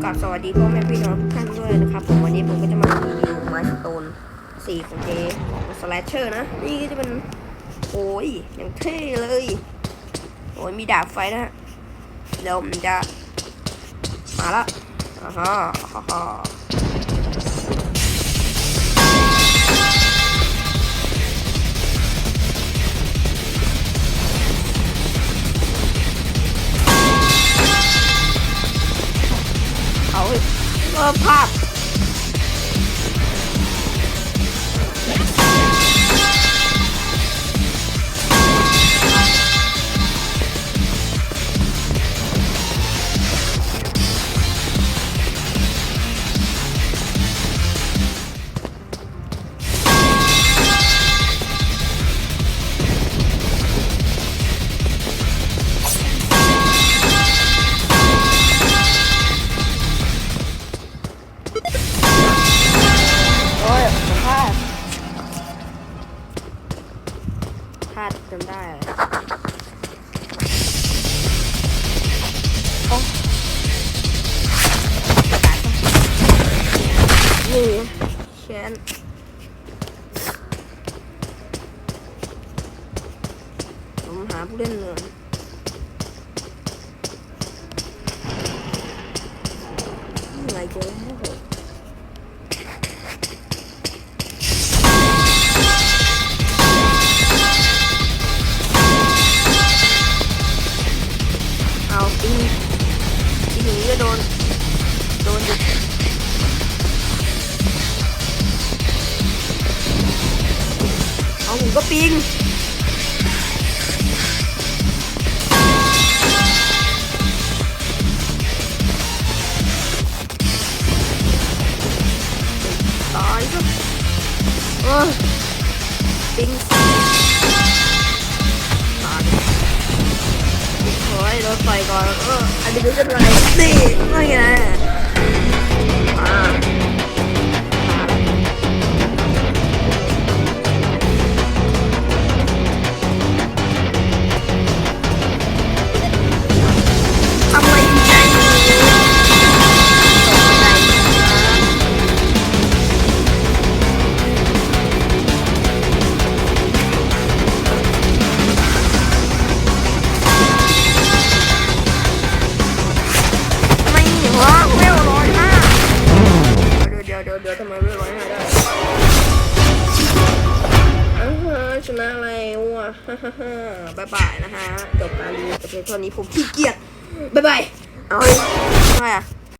กับสวัสดีพ่อแม่พี่น้องทุกท่านด้วยนะครับผมวันนี้ผมก็จะมารีวิวไม้สโตนสีของเจของสแลชเชอร์นะ นี่ก็จะเป็น โอ้ยอย่างเท่เลย โอ้ยมีดาบไฟนะฮะเดี๋ยวมันจะ มาละอ่าฮะ เพลาดจนได้เลยโอ้ตายปะนี่แขนผมหาผู้เล่นเลยเหนื่อยเจอแล้วเก็ปิง ตายซะเออปิงตายโอ้ยรถไฟก่อนเอออันนี้ก็จะอะไรนี่ไม่ไง ฮ่าฮ่าฮ่าบายบายนะฮะจบการรีวิวแต่เพียงเท่านี้ผมขี้เกียจบายบายเอาไงอะ